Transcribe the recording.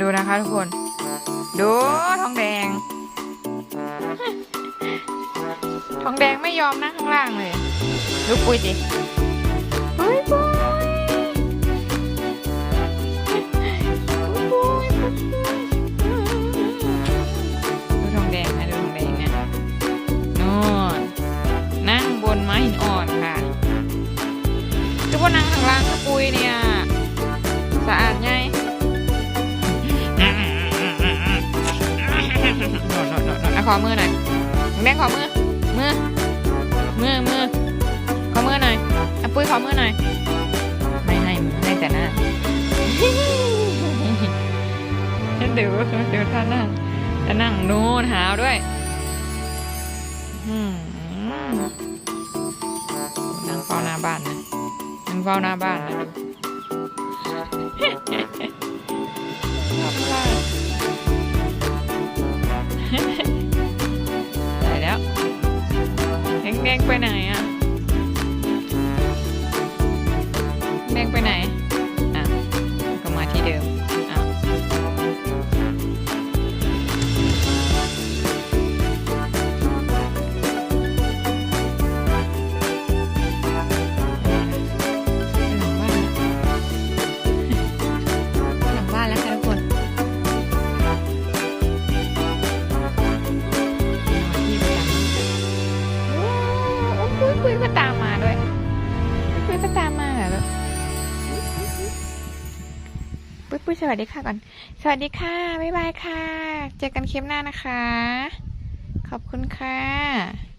ดูนะคะทุกคน ดูทองแดง ทองแดงไม่ยอมนะข้างล่างเลยดูปุยดิเฮ้ยปุยปุยปุยดูทองแดงนะดูทองแดงนะนู่นนั่งบนไม้หินอ่อนค่ะดูว่านั่งข้างล่างกระปุยเนี่ย อาขอมือหน่อยแบงค์ขอมือ มือ มือ มือ ขอมือหน่อยอปุ้ยขอมือหน่อย ไม่ให้มือให้แต่หน้าเดี๋ยวเดี๋ยวท่านั่งจะนั่งนู่นหาวด้วยนั่งเฝ้าหน้าบ้านนะนั่งเฝ้าหน้าบ้านนะดู งไปไหนอะแดงไปไหน ก็ตามมาเหรอปุ้ยปุ้ยสวัสดีค่ะก่อน สวัสดีค่ะ บ๊ายบายค่ะ เจอกันคลิปหน้านะคะ ขอบคุณค่ะ